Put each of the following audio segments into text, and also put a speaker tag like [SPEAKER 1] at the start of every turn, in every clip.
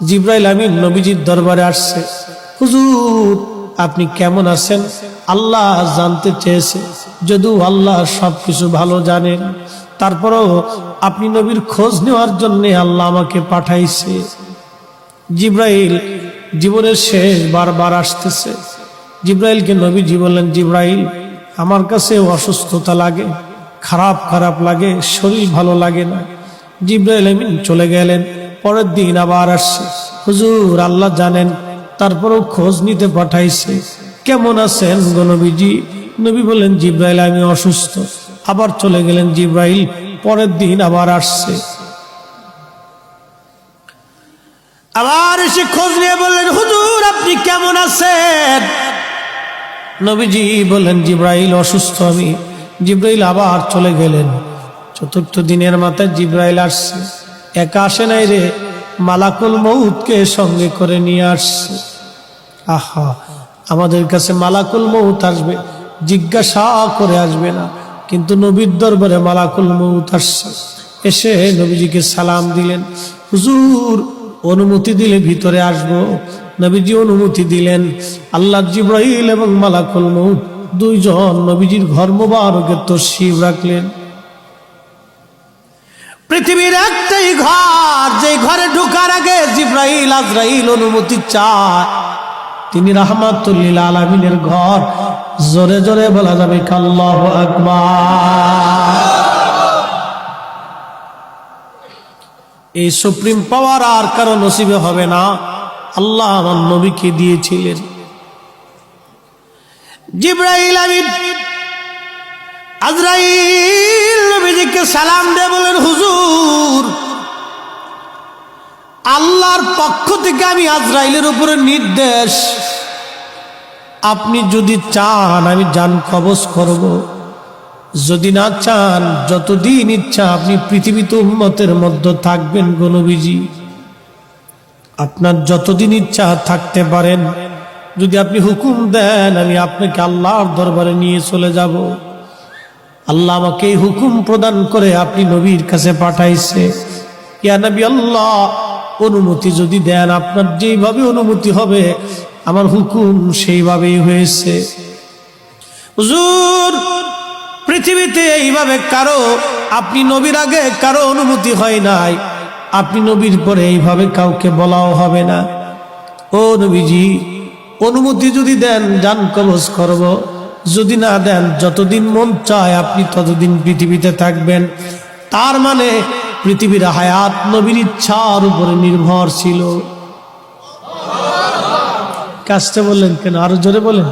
[SPEAKER 1] জিব্রাইল আমিন নবীজির দরবারে আসছে। হুজুর, আপনি কেমন আছেন? আল্লাহ জানতে চেয়েছে, যদিও আল্লাহ সবকিছু ভালো জানেন। তারপরও আপনি নবীর খোঁজ নেওয়ার জন্য আল্লাহ আমাকে পাঠাইছে। জিব্রাইল জীবনের শেষ বারবার আসতেছে। জিব্রাইলকে নবীজি বললেন, জিব্রাইল, আমার কাছে অসুস্থতা লাগে, খারাপ খারাপ লাগে, শরীর ভালো লাগে না। জিব্রাইল আমিন চলে গেলেন। পরের দিন আবার আসছে। হুজুর, আল্লাহ জানেন, তারপরেও খোঁজ নিতে পাঠাইছে। কেমন আছেন গণবিজি নবী বললেন, জিব্রাইল, আমি অসুস্থ। আবার চলে গেলেন, জিব্রাইল, পরের দিন আবার আসছে। আবার এসে খোঁজ নিয়ে বললেন, হুজুর, আপনি কেমন আছেন? নবীজি বললেন, জিব্রাইল, অসুস্থ আমি। জিব্রাইল আবার চলে গেলেন। চতুর্থ দিনের মাথায় জিব্রাইল আসছে। একা আসে নাই রে, মালাকুল মৌতকে সঙ্গে করে নিয়ে আসছে। আহা, আমাদের কাছে মালাকুল মৌত আসবে, জিজ্ঞাসা করে আসবে না। কিন্তু নবীর দরবারে মালাকুল মৌত আসছে। এসে নবীজিকে সালাম দিলেন। হুজুর, অনুমতি দিলে ভিতরে আসব। নবীজি অনুমতি দিলেন। আল্লাহ জিব্রাহিল এবং মালাকুল মৌত দুইজন নবীজির ঘর মোবারকের তো শিব রাখলেন। পৃথিবীর একটাই ঘর যে ঘরে ঢুকার আগে জিব্রাহিল আজরাইল অনুমতি চায়। তিনি রাহমাতুল্লিল আলমিনের ঘর। জোরে জোরে বলা যাবে কাল্লাহ আকবার। এই সুপ্রিম পাওয়ার আর কারও নসিবে হবে না। আল্লাহ আমার নবীকে দিয়েছিলেন। জিব্রাইল আমিন, আজরাইল সালাম দিয়ে বলেন, হুজুর, আল্লাহর পক্ষ থেকে আমি আজরাইলের উপরে নির্দেশ। আপনি যদি চান, আমি যান, কবজ করব। যদি না চান, যতদিন ইচ্ছা আপনি পৃথিবীতে উন্মতের মধ্যে থাকবেন গণবিজি আপনার যতদিন ইচ্ছা থাকতে পারেন। যদি আপনি হুকুম দেন, আমি আপনাকে আল্লাহর দরবারে নিয়ে চলে যাব। আল্লাহ আমাকে হুকুম প্রদান করে, আপনি নবীর কাছে পাঠাইছে। ইয়া নবী আল্লাহ, অনুমতি যদি দেন, আপনার যেইভাবে অনুমতি হবে, আমার হুকুম সেইভাবেই হয়েছে। পৃথিবীতে এইভাবে কারও, আপনি নবীর আগে কারও অনুমতি হয় নাই, আপনি নবীর পরে এইভাবে কাউকে বলাও হবে না। ও নবীজি, অনুমতি যদি দেন, যান কবজ করব। যদি না দেন, যতদিন মন চায় আপনি ততদিন পৃথিবীতে থাকবেন। তার মানে পৃথিবীর হায়াত নবীর ইচ্ছার উপরে নির্ভর ছিল। কাজটা বললেন কেন? আরও জোরে বলেন।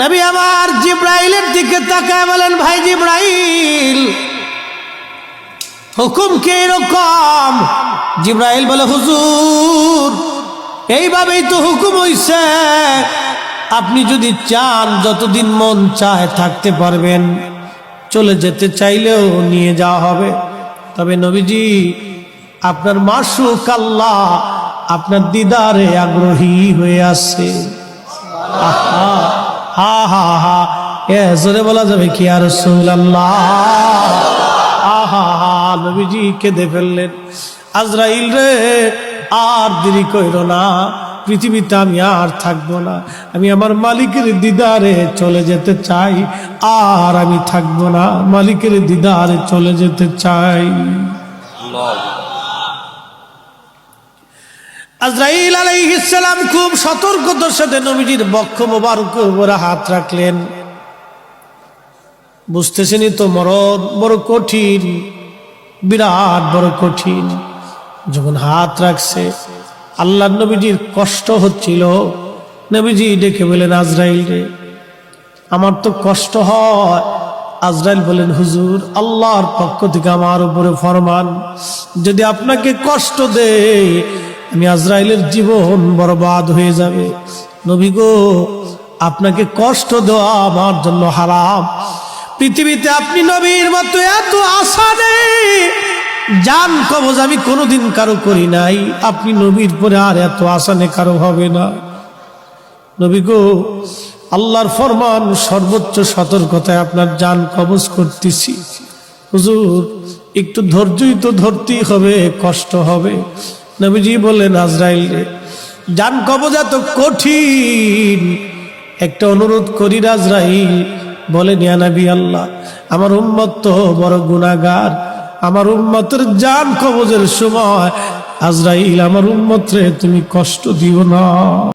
[SPEAKER 1] নবী আমার জিব্রাইলের দিকে তাকায় বলেন, ভাই জিব্রাইল, হুকুম কে এরকম? জিব্রাইল বলে, হুজুর এইভাবেই তো হুকুম হইছে। আপনি যদি চান, যতদিন মন চায় থাকতে পারবেন। চলে যেতে চাইলেও নিয়ে যাওয়া হবে। তবে নবীজি, আপনার মাসুক আল্লাহ আপনার দিদারে আগ্রহী হয়ে আছে। আহা, হা হা হা। বলা যাবে কি আর আহা হা, নবীজি কেঁদে ফেললেন। আজরাইল রে আর দেরি কইর না। পৃথিবীতে আমি আর থাকব না। আমি আমার মালিকের দিদারে চলে যেতে চাই, আর আমি থাকব না। মালিকের দিদারে চলে যেতে চাই। আজরাইল আলাইহিসসালাম খুব সতর্কতার সাথে নবীজির বক্ষ মোবারকের উপরে হাত রাখলেন। বুঝতেছেনই তো মরণ বড় কঠিন, বিরাট বড় কঠিন। যখন হাত রাখছে আল্লাহ নবীজির কষ্ট হচ্ছিল। নবীজি ডেকে বলেন আজরাইল রে, আমার তো কষ্ট হয়। আজরাইল বলেন হুজুর, আল্লাহর পক্ষ থেকে আমার উপরে ফরমান। যদি আপনাকে কষ্ট দে আমি আজরাইলের জীবন বরবাদ হয়ে যাবে। নবী গো, আপনাকে কষ্ট দেওয়া আমার জন্য হারাম। পৃথিবীতে আপনি নবীর মতো এত আশা নেই। জান কবজ আমি কোনোদিন কারও করি নাই। আপনি নবীর পরে আর এত আসানে কারও হবে না। নবী গো, আল্লাহর ফরমান সর্বোচ্চ সতর্কতায় আপনার জান কবজ করতেছি। হুজুর, একটু ধৈর্যই তো ধরতেই হবে, কষ্ট হবে। নবীজি বললেন, আজরাইল যান কবজা তো কঠিন। একটা অনুরোধ করি রাজরাইল বলেন, ইয়া আল্লাহ, আমার উম্মত তো বড় গুনাহগার। আমার উম্মতের জান কবজের সময় আজরাইল আমার উম্মত রে তুমি কষ্ট দিও না।